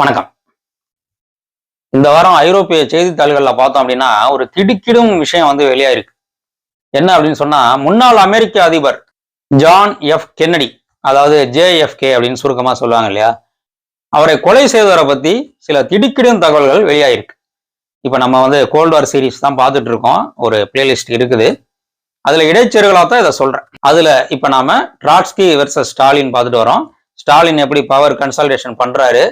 வணக்கம். இந்த வாரம் ஐரோப்பிய செய்தித்தாள்களில் பார்த்தோம் அப்படின்னா ஒரு திடுக்கிடும் விஷயம் வந்து வெளியாயிருக்கு. என்ன அப்படின்னு சொன்னா முன்னாள் அமெரிக்க அதிபர் ஜான் எஃப் கென்னடி அதாவது ஜேஎஃப்கே அப்படின்னு சுருக்கமா சொல்லுவாங்க இல்லையா? அவரை கொலை செய்தவரை பத்தி சில திடுக்கிடும் தகவல்கள் வெளியாயிருக்கு. இப்போ நம்ம வந்து கோல்டு வார் சீரிஸ் தான் பார்த்துட்டு இருக்கோம். ஒரு பிளேலிஸ்ட் இருக்குது. அதுல இடைச்செருகளாக தான் இதை சொல்றேன். அதுல இப்போ நாம ட்ராட்ஸ்கி வெர்சஸ் ஸ்டாலின் பார்த்துட்டு வரோம். ஸ்டாலின் எப்படி பவர் கன்சல்டேஷன் பண்றாரு?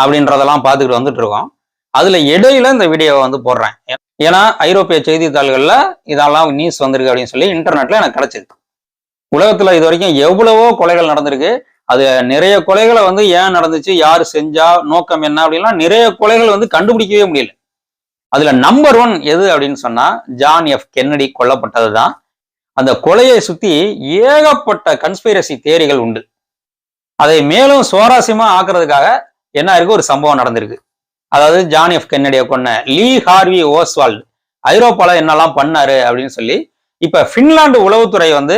அப்படின்றதெல்லாம் பார்த்துக்கிட்டு வந்துட்டு இருக்கோம். அதுல இடையில இந்த வீடியோவை வந்து போடுறேன். ஏன்னா ஐரோப்பிய செய்தித்தாள்கள்ல இதெல்லாம் நியூஸ் வந்திருக்கு அப்படின்னு சொல்லி இன்டர்நெட்ல எனக்கு கிடைச்சது உலகத்துல இது வரைக்கும் எவ்வளவோ கொலைகள் நடந்திருக்கு. அது நிறைய கொலைகளை வந்து ஏன் நடந்துச்சு யார் செஞ்சா நோக்கம் என்ன அப்படின்லாம் நிறைய கொலைகள் வந்து கண்டுபிடிக்கவே முடியல. அதுல நம்பர் ஒன் எது அப்படின்னு சொன்னா ஜான் எஃப் கென்னடி கொல்லப்பட்டது தான் அந்த கொலையை சுத்தி ஏகப்பட்ட கன்ஸ்பைரசி தேரிகள் உண்டு. அதை மேலும் சுவாரஸ்யமா ஆக்குறதுக்காக என்ன இருக்கு? ஒரு சம்பவம் நடந்திருக்கு. அதாவது ஜான் எஃப் கென்னடியை கொண்ட லீ ஹார்வி ஓஸ்வால்ட் ஐரோப்பாவில் என்னெல்லாம் பண்ணாரு அப்படின்னு சொல்லி இப்போ ஃபின்லாண்டு உளவுத்துறை வந்து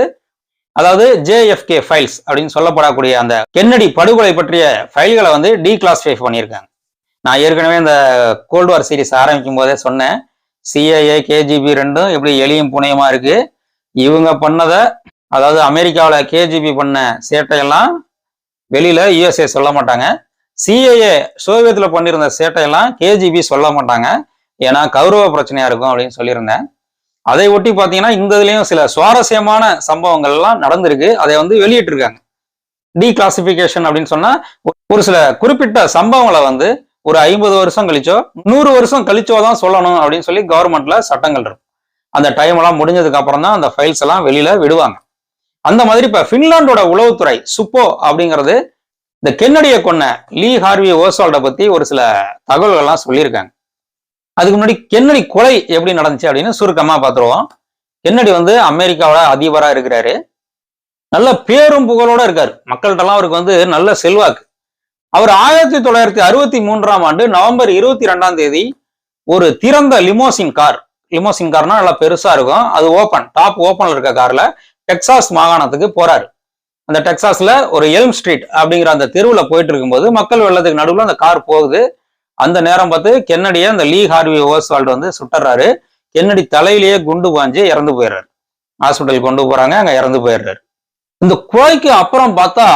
அதாவது ஜேஎஃப்கே ஃபைல்ஸ் அப்படின்னு சொல்லப்படக்கூடிய அந்த கென்னடி படுகொலை பற்றிய ஃபைல்களை வந்து டீக்ளாசிஃபை பண்ணியிருக்காங்க. நான் ஏற்கனவே இந்த கோல்டு வார் சீரிஸ் ஆரம்பிக்கும் போதே சொன்னேன். சிஏஏ கேஜிபி ரெண்டும் எப்படி எளியும் புனையமா இருக்கு? இவங்க பண்ணதை அதாவது அமெரிக்காவில் கேஜிபி பண்ண சேட்டையெல்லாம் வெளியில யூஎஸ்ஏ சொல்ல மாட்டாங்க. சிஏஏ சோவியத்தில் பண்ணியிருந்த சேட்டையெல்லாம் கேஜிபி சொல்ல மாட்டாங்க. ஏன்னா கௌரவ பிரச்சனையா இருக்கும் அப்படின்னு சொல்லியிருந்தேன். அதை ஒட்டி பார்த்தீங்கன்னா இந்த இதுலேயும் சில சுவாரஸ்யமான சம்பவங்கள்லாம் நடந்திருக்கு. அதை வந்து வெளியிட்டிருக்காங்க. டீகிளாசிபிகேஷன் அப்படின்னு சொன்னா ஒரு சில குறிப்பிட்ட சம்பவங்களை வந்து ஒரு ஐம்பது வருஷம் கழிச்சோ நூறு வருஷம் கழிச்சோ தான் சொல்லணும் அப்படின்னு சொல்லி கவர்மெண்ட்ல சட்டங்கள் இருக்கும். அந்த டைம் எல்லாம் முடிஞ்சதுக்கு அப்புறம் தான் அந்த ஃபைல்ஸ் எல்லாம் வெளியில விடுவாங்க. அந்த மாதிரி இப்ப பின்லாண்டோட உளவுத்துறை சுப்போ அப்படிங்கிறது இந்த கென்னடிய கொன்ன லீ ஹார்வி ஓஸ்வால்ட பத்தி ஒரு சில தகவல்கள்லாம் சொல்லியிருக்காங்க. அதுக்கு முன்னாடி கென்னடி கொலை எப்படி நடந்துச்சு அப்படின்னு சுருக்கமா பார்த்துருவோம். கென்னடி வந்து அமெரிக்காவோட அதிபரா இருக்கிறாரு. நல்ல பேரும் புகழோட இருக்காரு. மக்கள்கிட்டலாம் அவருக்கு வந்து நல்ல செல்வாக்கு. அவர் ஆயிரத்தி தொள்ளாயிரத்தி அறுபத்தி மூன்றாம் ஆண்டு நவம்பர் இருபத்தி ரெண்டாம் தேதி ஒரு திறந்த லிமோசின் கார் லிமோசின் கார்னா நல்லா பெருசா இருக்கும். அது ஓப்பன் டாப் ஓப்பன்ல இருக்க கார்ல டெக்சாஸ் மாகாணத்துக்கு போறாரு. அந்த டெக்சாஸ்ல ஒரு எல்ம் ஸ்ட்ரீட் அப்படிங்கிற அந்த தெருவில் போயிட்டு இருக்கும்போது மக்கள் வெள்ளத்துக்கு நடுவில் அந்த கார் போகுது. அந்த நேரம் பார்த்து கென்னடியை அந்த லீ ஹார்வி ஓஸ்வால்டு வந்து சுட்டுறாரு. கென்னடி தலையிலேயே குண்டு பாஞ்சு இறந்து போயிடுறாரு. ஹாஸ்பிட்டல் கொண்டு போறாங்க அங்க இறந்து போயிடுறாரு. இந்த கொலைக்கு அப்புறம் பார்த்தா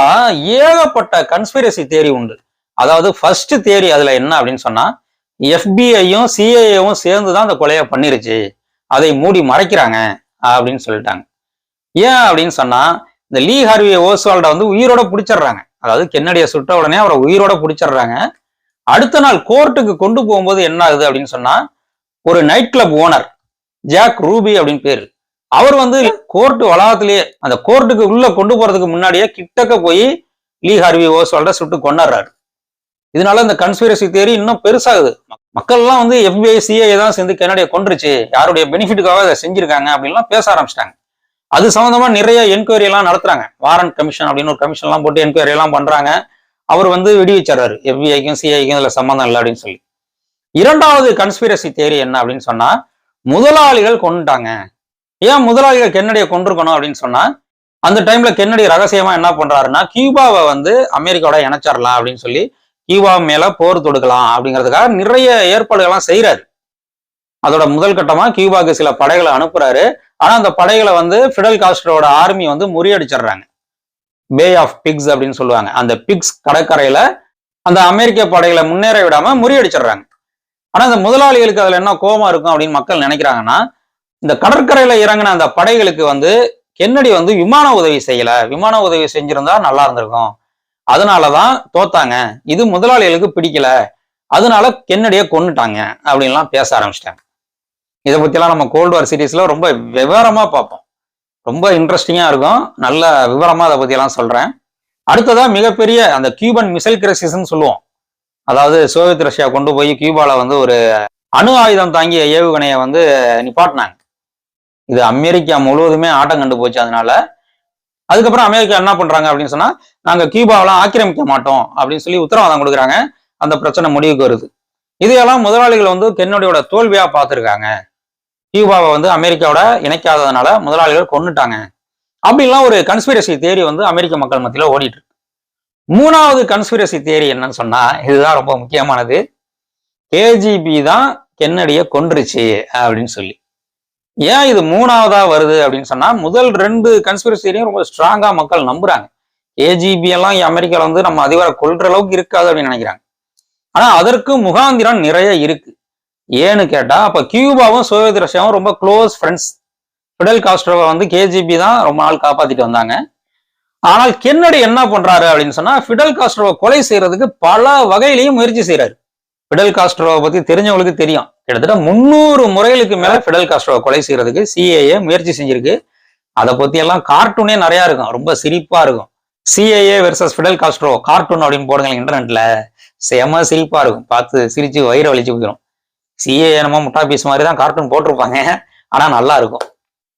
ஏகப்பட்ட கன்ஸ்பிரசி தேரி உண்டு. அதாவது ஃபர்ஸ்ட் தேரி அதுல என்ன அப்படின்னு சொன்னா எஃபிஐயும் சிஐஏவும் சேர்ந்து தான் அந்த கொலையை பண்ணிருச்சு. அதை மூடி மறைக்கிறாங்க அப்படின்னு சொல்லிட்டாங்க. ஏன் அப்படின்னு சொன்னா இந்த லீ ஹார்வி ஓஸ்வால்ட வந்து உயிரோட பிடிச்சிடுறாங்க. அதாவது கென்னடியை சுட்ட உடனே அவரை உயிரோட பிடிச்சிடுறாங்க. அடுத்த நாள் கோர்ட்டுக்கு கொண்டு போகும்போது என்ன ஆகுது அப்படின்னு சொன்னா ஒரு night club owner Jack Ruby அப்படின்னு பேரு. அவர் வந்து கோர்ட்டு வளாகத்திலேயே அந்த கோர்ட்டுக்கு உள்ள கொண்டு போறதுக்கு முன்னாடியே கிட்டக்க போய் லீ ஹார்வி ஓஸ்வால்ட சுட்டு கொண்டாடுறாரு இதனால இந்த கன்ஸ்பிரசி தேரி இன்னும் பெருசாகுது. மக்கள்லாம் வந்து எஃபிஐ சிஐ தான் சேர்ந்து கென்னடியை கொண்டுருச்சு யாருடைய பெனிஃபிட்டுக்காக அதை செஞ்சிருக்காங்க அப்படின்லாம் பேச ஆரம்பிச்சிட்டாங்க. அது சம்மந்தமா நிறைய என்கொயரி எல்லாம் நடத்துறாங்க. வாரண்ட் கமிஷன் அப்படின்னு ஒரு கமிஷன் எல்லாம் போட்டு என்கொயரி எல்லாம் பண்றாங்க. அவர் வந்து விடுவிச்சாரு எஃபிஐக்கும் சிஐக்கும் இதுல சம்மந்தம் இல்லை அப்படின்னு சொல்லி. இரண்டாவது கன்ஸ்பிரசி தேரி என்ன அப்படின்னு சொன்னா முதலாளிகள் கொண்டுட்டாங்க. ஏன் முதலாளிகள் கென்னடியை கொண்டிருக்கணும் அப்படின்னு சொன்னா அந்த டைம்ல கென்னடி ரகசியமா என்ன பண்றாருன்னா கியூபாவை வந்து அமெரிக்காவோட இணைச்சிடலாம் அப்படின்னு சொல்லி கியூபா மேல போர் தொடுக்கலாம் அப்படிங்கிறதுக்காக நிறைய ஏற்பாடுகள்லாம் செய்யறாரு அதோட முதல் கட்டமா கியூபாவுக்கு சில படைகளை அனுப்புறாரு. ஆனா அந்த படைகளை வந்து ஃபிடல் காஸ்டரோட ஆர்மி வந்து முறியடிச்சிடுறாங்க. பே ஆஃப் பிக்ஸ் அப்படின்னு சொல்லுவாங்க. அந்த பிக்ஸ் கடற்கரையில அந்த அமெரிக்க படைகளை முன்னேற விடாம முறியடிச்சிடுறாங்க. ஆனா அந்த முதலாளிகளுக்கு அதுல என்ன கோபம் இருக்கும் அப்படின்னு மக்கள் நினைக்கிறாங்கன்னா இந்த கடற்கரையில இறங்கின அந்த படைகளுக்கு வந்து கென்னடி வந்து விமான உதவி செய்யல. விமான உதவி செஞ்சிருந்தா நல்லா இருந்திருக்கும். அதனாலதான் தோத்தாங்க. இது முதலாளிகளுக்கு பிடிக்கல. அதனால கென்னடியை கொண்டுட்டாங்க அப்படின்லாம் பேச ஆரம்பிச்சிட்டாங்க. இதை பற்றிலாம் நம்ம கோல்டு வார் சீரீஸில் ரொம்ப விவரமாக பார்ப்போம். ரொம்ப இன்ட்ரெஸ்டிங்காக இருக்கும். நல்ல விவரமாக அதை பற்றியெல்லாம் சொல்கிறேன் அடுத்ததாக மிகப்பெரிய அந்த கியூபன் மிசைல் கிரசிஸ்ன்னு சொல்லுவோம். அதாவது சோவியத் ரஷ்யா கொண்டு போய் கியூபாவில் வந்து ஒரு அணு ஆயுதம் தாங்கிய ஏவுகணையை வந்து நிப்பாட்டினாங்க. இது அமெரிக்கா முழுவதுமே ஆட்டம் கண்டு போச்சு அதனால. அதுக்கப்புறம் அமெரிக்கா என்ன பண்றாங்க அப்படின்னு சொன்னா நாங்க கியூபாவெல்லாம் ஆக்கிரமிக்க மாட்டோம் அப்படின்னு சொல்லி உத்தரவாதம் கொடுக்குறாங்க. அந்த பிரச்சனை முடிவுக்கு வருது. இதையெல்லாம் முதலாளிகள் வந்து கென்னடியோட தோல்வியா பார்த்துருக்காங்க. கியூபாவை வந்து அமெரிக்காவோட இணைக்காததுனால முதலாளிகள் கொண்டுட்டாங்க அப்படின்லாம் ஒரு கன்ஸ்பிரசி தேரி வந்து அமெரிக்க மக்கள் மத்தியில் ஓடிட்டு இருக்கு. மூணாவது கன்ஸ்பிரசி தேரி என்னன்னு சொன்னா இதுதான் ரொம்ப முக்கியமானது. கேஜிபி தான் கென்னடிய கொன்றுச்சு அப்படின்னு சொல்லி. ஏன் இது மூணாவதா வருது அப்படின்னு சொன்னா முதல் ரெண்டு கன்ஸ்பிரசி தியரியும் ரொம்ப ஸ்ட்ராங்கா மக்கள் நம்புறாங்க. ஏஜிபி எல்லாம் அமெரிக்கால வந்து நம்ம அதிகாரம் கொள்ற அளவுக்கு இருக்காது அப்படின்னு நினைக்கிறாங்க. ஆனா அதற்கு முகாந்திரம் நிறைய இருக்கு. ஏன்னு கேட்டால் அப்போ கியூபாவும் சோவியத் ரஷ்யாவும் ரொம்ப க்ளோஸ் ஃப்ரெண்ட்ஸ் ஃபிடல் காஸ்ட்ரோவை வந்து கேஜிபி தான் ரொம்ப நாள் காப்பாற்றிட்டு வந்தாங்க. ஆனால் கென்னடி என்ன பண்ணுறாரு அப்படின்னு சொன்னால் ஃபிடல் காஸ்ட்ரோவை கொலை செய்கிறதுக்கு பல வகையிலையும் முயற்சி செய்கிறாரு ஃபிடல் காஸ்ட்ரோவை பற்றி தெரிஞ்சவங்களுக்கு தெரியும். கிட்டத்தட்ட முந்நூறு முறைகளுக்கு மேலே ஃபிடல் காஸ்ட்ரோவை கொலை செய்கிறதுக்கு சிஏஏ முயற்சி செஞ்சிருக்கு. அதை பற்றி எல்லாம் கார்ட்டூனே நிறையா இருக்கும். ரொம்ப சிரிப்பாக இருக்கும். CAA versus Fidel Castro cartoon அப்படின்னு போடுங்க இன்டர்நெட்டில் செம சிரிப்பாக இருக்கும். பார்த்து சிரித்து வயிறு வலிச்சு போயிடும் சிஏ என்னமோ முட்டா பீஸ் மாதிரி தான் கார்ட்டூன் போட்டிருப்பாங்க. ஆனால் நல்லா இருக்கும்.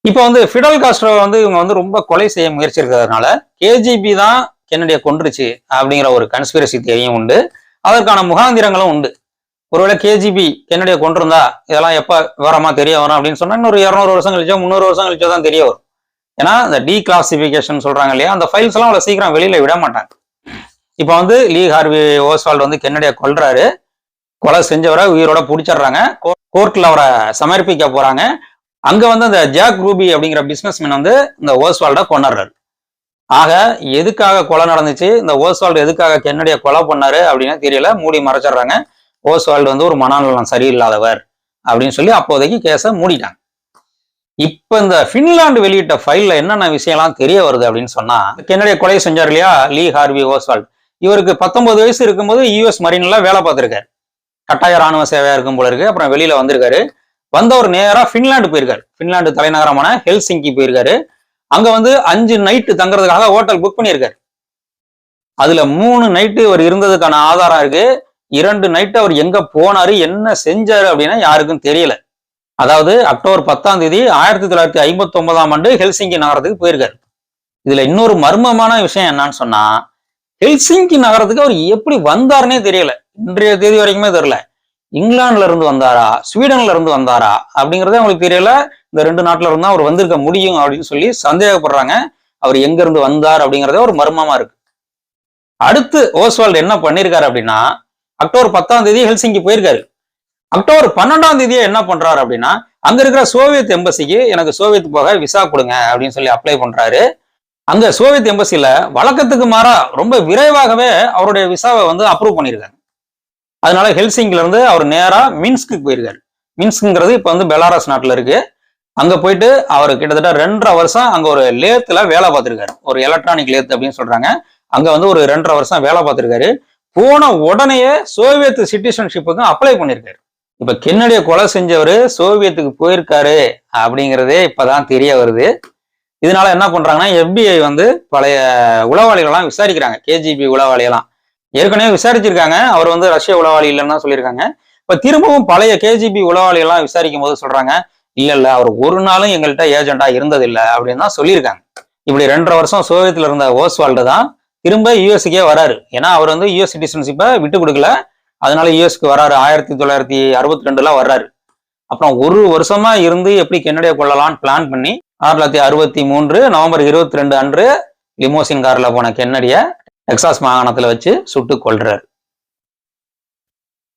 இப்போ வந்து ஃபிடல் காஸ்ட்ரோ வந்து இவங்க வந்து ரொம்ப கொலை செய்ய முயற்சி இருக்கிறதுனால கேஜிபி தான் கென்னடியை கொன்றுச்சு அப்படிங்கிற ஒரு கன்ஸ்பிரசி தேவையும் உண்டு. அதற்கான முகாந்திரங்களும் உண்டு. ஒருவேளை கேஜிபி கென்னடியை கொண்டிருந்தா இதெல்லாம் எப்போ விவரமா தெரிய வரும் அப்படின்னு சொன்னா இன்னொரு இரநூறு வருஷம் கழிச்சோ முந்நூறு வருஷம் கழிச்சோ தான் தெரிய வரும். ஏன்னா இந்த டீ கிளாசிபிகேஷன் சொல்றாங்க இல்லையா அந்த ஃபைல்ஸ் எல்லாம் அவ்வளோ சீக்கிரம் வெளியில விட மாட்டாங்க. இப்போ வந்து லீ ஹார்வி ஓஸ்வால்டு வந்து கென்னடியை கொள்றாரு கொலை செஞ்சவரை உயிரோட பிடிச்சிடுறாங்க. கோர்ட்ல அவரை சமர்ப்பிக்க போறாங்க. அங்க வந்து அந்த ஜாக் ரூபி அப்படிங்கிற பிசினஸ்மேன் வந்து இந்த ஓஸ்வால்ட கொண்டாடுறாரு ஆக எதுக்காக கொலை நடந்துச்சு? இந்த ஓஸ்வால்டு எதுக்காக கென்னடிய கொலை பண்ணாரு அப்படின்னு தெரியல. மூடி மறைச்சிடுறாங்க. ஓஸ்வால்டு வந்து ஒரு மனநலம் சரியில்லாதவர் அப்படின்னு சொல்லி அப்போதைக்கு கேஸை மூடிட்டாங்க. இப்ப இந்த பின்லாந்து வெளியிட்ட ஃபைல்ல என்னென்ன விஷயம்லாம் தெரிய வருது அப்படின்னு சொன்னா கென்னடிய கொலை செஞ்சார் இல்லையா? Lee Harvey Oswald. இவருக்கு பத்தொன்பது வயசு இருக்கும்போது யூஎஸ் மரீன்ல வேலை பார்த்திருக்காரு. கட்டாய ராணுவ சேவையா இருக்கும் போல இருக்கு. அப்புறம் வெளியில வந்திருக்காரு. வந்தவர் நேரா ஃபின்லாண்டு போயிருக்காரு. ஃபின்லாண்டு தலைநகரமான ஹெல்சிங்கி போயிருக்காரு. அங்க வந்து அஞ்சு நைட்டு தங்குறதுக்காக ஹோட்டல் புக் பண்ணியிருக்காரு. அதுல மூணு நைட்டு அவர் இருந்ததுக்கான ஆதாரம் இருக்கு. இரண்டு நைட்டு அவர் எங்க போனாரு என்ன செஞ்சாரு அப்படின்னா யாருக்கும் தெரியல. அதாவது அக்டோபர் பத்தாம் தேதி ஆயிரத்தி தொள்ளாயிரத்தி ஐம்பத்தி ஒன்பதாம் ஆண்டு ஹெல்சிங்கி நகரத்துக்கு போயிருக்காரு. இதுல இன்னொரு மர்மமான விஷயம் என்னன்னு சொன்னா ஹெல்சிங்கி நகரத்துக்கு அவர் எப்படி வந்தாருன்னே தெரியல. இன்றைய தேதி வரைக்குமே தெரியல. இங்கிலாந்துல இருந்து வந்தாரா? ஸ்வீடன்ல இருந்து வந்தாரா? அப்படிங்கறதே அவங்களுக்கு தெரியல. இந்த ரெண்டு நாட்டுல இருந்தா அவர் வந்திருக்க முடியும் அப்படின்னு சொல்லி சந்தேகப்படுறாங்க. அவர் எங்க இருந்து வந்தார் அப்படிங்கறதே ஒரு மர்மமா இருக்கு. அடுத்து ஓஸ்வால்டு என்ன பண்ணிருக்காரு அப்படின்னா அக்டோபர் பத்தாம் தேதி ஹெல்சிங்கி போயிருக்காரு. அக்டோபர் பன்னெண்டாம் தேதியே என்ன பண்றாரு அப்படின்னா அங்க இருக்கிற சோவியத் எம்பசிக்கு எனக்கு சோவியத் போக விசா கொடுங்க அப்படின்னு சொல்லி அப்ளை பண்றாரு. அங்க சோவியத் எம்பசியில வழக்கத்துக்கு மாறா ரொம்ப விரைவாகவே அவருடைய விசாவை வந்து அப்ரூவ் பண்ணியிருக்காங்க அதனால ஹெல்சிங்ல இருந்து அவர் நேரா மின்ஸ்க்கு போயிருக்காரு. மின்ஸ்க்குங்கிறது இப்ப வந்து பெலாரஸ் நாட்டுல இருக்கு. அங்க போயிட்டு அவர் கிட்டத்தட்ட ரெண்டரை வருஷம் அங்க ஒரு லேத்துல வேலை பார்த்திருக்காரு. ஒரு எலக்ட்ரானிக் லேத் அப்படின்னு சொல்றாங்க. அங்க வந்து ஒரு ரெண்டரை வருஷம் வேலை பார்த்திருக்காரு. போன உடனேயே சோவியத் சிட்டிசன்ஷிப்புக்கும் அப்ளை பண்ணியிருக்காரு. இப்ப கென்னடிய கொலை செஞ்சவர் சோவியத்துக்கு போயிருக்காரு அப்படிங்கிறதே இப்பதான் தெரிய வருது. இதனால என்ன பண்றாங்கன்னா எஃபிஐ வந்து பழைய உளவாளிகளெல்லாம் விசாரிக்கிறாங்க. கேஜிபி உளவாளியெல்லாம் ஏற்கனவே விசாரிச்சிருக்காங்க. அவர் வந்து ரஷ்ய உளவாளி இல்லைன்னு சொல்லியிருக்காங்க. இப்ப திரும்பவும் பழைய கேஜிபி உளவாளியெல்லாம் விசாரிக்கும் போது சொல்றாங்க இல்ல இல்ல அவர் ஒரு நாளும் எங்கள்கிட்ட ஏஜென்டா இருந்தது இல்லை அப்படின்னு தான் சொல்லியிருக்காங்க. இப்படி ரெண்டரை வருஷம் சோவியத்தில் இருந்த ஓஸ்வால்டு தான் திரும்ப யூஎஸ்க்கே வராரு. ஏன்னா அவர் வந்து யூஎஸ் சிட்டிசன்ஷிப்பை விட்டு கொடுக்கல. அதனால யூஎஸ்க்கு வராரு. ஆயிரத்தி தொள்ளாயிரத்தி அறுபத்தி ரெண்டுல வர்றாரு. அப்புறம் ஒரு வருஷமா இருந்து எப்படி கென்னடியை கொள்ளலாம்னு பிளான் பண்ணி ஆயிரத்தி தொள்ளாயிரத்தி அறுபத்தி மூன்று நவம்பர் இருபத்தி ரெண்டு அன்று லிமோசின் கார்ல போன கென்னடிய டெக்சாஸ் மாகாணத்துல வச்சு சுட்டு கொள்றார்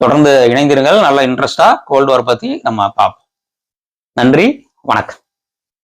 தொடர்ந்து இணைந்திருங்கள். நல்ல இன்ட்ரெஸ்டா கோல்டு வார் பத்தி நம்ம பார்ப்போம். நன்றி. வணக்கம்.